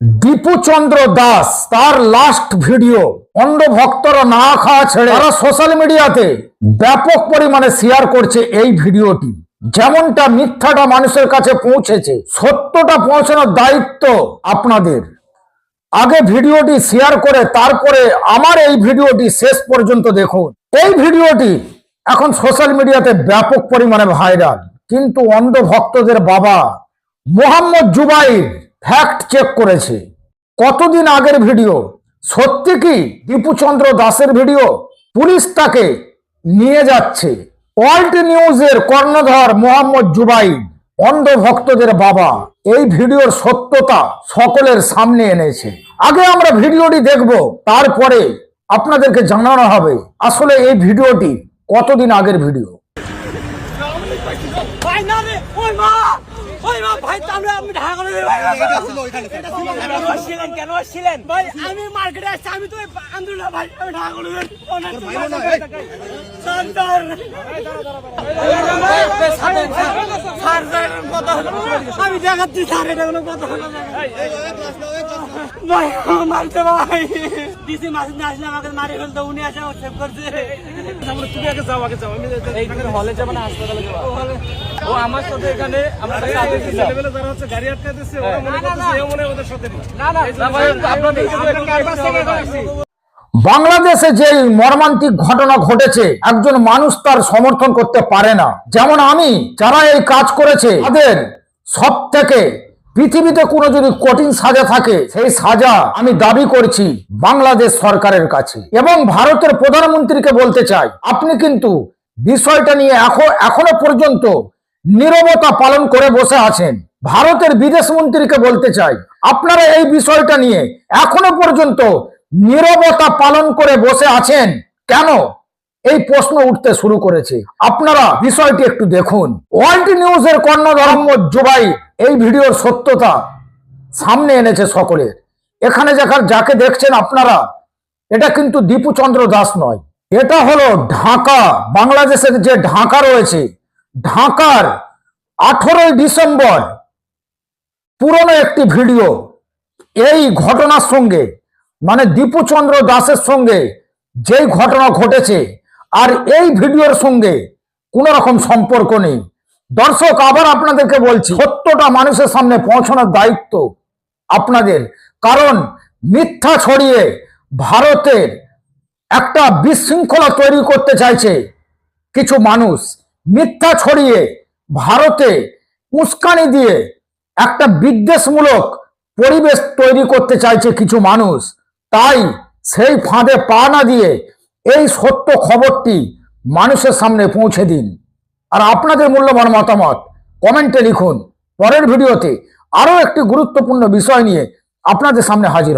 দীপুচন্দ্র দাস, তার last video অন্ধ ভক্তরা না খাওয়া ছেড়ে তারা সোশ্যাল মিডিয়াতে ব্যাপক পরিমাণে শেয়ার করছে এই ভিডিওটি যেমনটা মিথ্যাটা মানুষের কাছে পৌঁছেছে, সত্যটা পৌঁছানোর দায়িত্ব আপনাদের। আগে ভিডিওটি শেয়ার করে তারপরে আমার এই ভিডিওটি শেষ পর্যন্ত দেখুন। এই ভিডিওটি এখন সোশ্যাল মিডিয়াতে ব্যাপক পরিমাণে ভাইরাল কিন্তু অন্ধ ভক্তদের বাবা, মোহাম্মদ জুবাইর ফ্যাক্ট চেক করেছে। কতদিন আগের ভিডিও? সত্যি কি দীপুচন্দ্র দাসের ভিডিও? পুলিশ তাকে নিয়ে যাচ্ছে। ওয়ার্ল্ড নিউজের কর্ণধর মোহাম্মদ জুবাইর অন্ধ ভক্তদের বাবা, এই ভিডিওর সত্যতা সকলের সামনে এনেছে। আগে আমরা ভিডিওটি দেখব, তারপরে আপনাদেরকে জানানো হবে আসলে এই ভিডিওটি কতদিন আগের ভিডিও। ভাই না রে ওই মা ওই মা ভাই তো আমরা আমি ঢাকা করে ভাই আসছিলেন কেন আসছিলেন ভাই আমি মার্কেটে আসছি আমি তো আন্দোলন ভাই আমি ঢাকা করে আমি দেখাচ্ছি স্যার এটা কোনো কথা। ভাই ভাই। ডিসি মাসিদ না আসলে আমাকে মারি ফেলতো উনি আসে আমার সেভ করছে। তুমি আগে যাও আগে যাও আমি হলে যাব না হাসপাতালে যাব? ও আমার সাথে এখানে আমরা সাথে ছেলেবেলা যারা হচ্ছে গাড়ি আটকে দিচ্ছে ওরা মনে করতেছে মনে ওদের সাথে না না। থেকে করেছি বাংলাদেশে যে মর্মান্তিক ঘটনা ঘটেছে একজন মানুষ তার সমর্থন করতে পারে না। যেমন আমি যারা এই কাজ করেছে তাদের সব থেকে পৃথিবীতে কোনো যদি কঠিন সাজা থাকে, সেই সাজা আমি দাবি করছি বাংলাদেশ সরকারের কাছে। এবং ভারতের প্রধানমন্ত্রীকে বলতে চাই, আপনি কিন্তু বিষয়টা নিয়ে এখন এখনও পর্যন্ত নীরবতা পালন করে বসে আছেন। ভারতের বিদেশ মন্ত্রীকে বলতে চাই, আপনারা এই বিষয়টা নিয়ে এখনও পর্যন্ত নীরবতা পালন করে বসে আছেন কেন? এই প্রশ্ন উঠতে শুরু করেছে। আপনারা বিষয়টি একটু দেখুন। ওয়ার্ল্ড নিউজের কর্ণধর মোহাম্মদ জুবাই এই ভিডিওর সত্যতা সামনে এনেছে সকলের এখানে যাকার যাকে দেখছেন আপনারা, এটা কিন্তু দীপুচন্দ্র দাস নয়। এটা হলো ঢাকা, বাংলাদেশের যে ঢাকা রয়েছে, ঢাকার আঠেরোই ডিসেম্বর পুরনো একটি ভিডিও। এই ঘটনার সঙ্গে মানে দীপুচন্দ্র দাসের সঙ্গে যেই ঘটনা ঘটেছে, আর এই ভিডিওর সঙ্গে কোনো রকম সম্পর্ক নেই। দর্শক, আবার আপনাদেরকে বলছি, সত্যটা মানুষের সামনে পৌঁছানোর দায়িত্ব আপনাদের। কারণ মিথ্যা ছড়িয়ে ভারতের একটা বিশৃঙ্খলা তৈরি করতে চাইছে কিছু মানুষ। মিথ্যা ছড়িয়ে ভারতে উস্কানি দিয়ে একটা বিদ্বেষমূলক পরিবেশ তৈরি করতে চাইছে কিছু মানুষ। তাই সেই ফাঁদে পা না দিয়ে এই সত্য খবরটি মানুষের সামনে পৌঁছে দিন। আর আপনাদের মূল্যবান মতামত কমেন্টে লিখুন। পরের ভিডিওতে আরও একটি গুরুত্বপূর্ণ বিষয় নিয়ে আপনাদের সামনে হাজির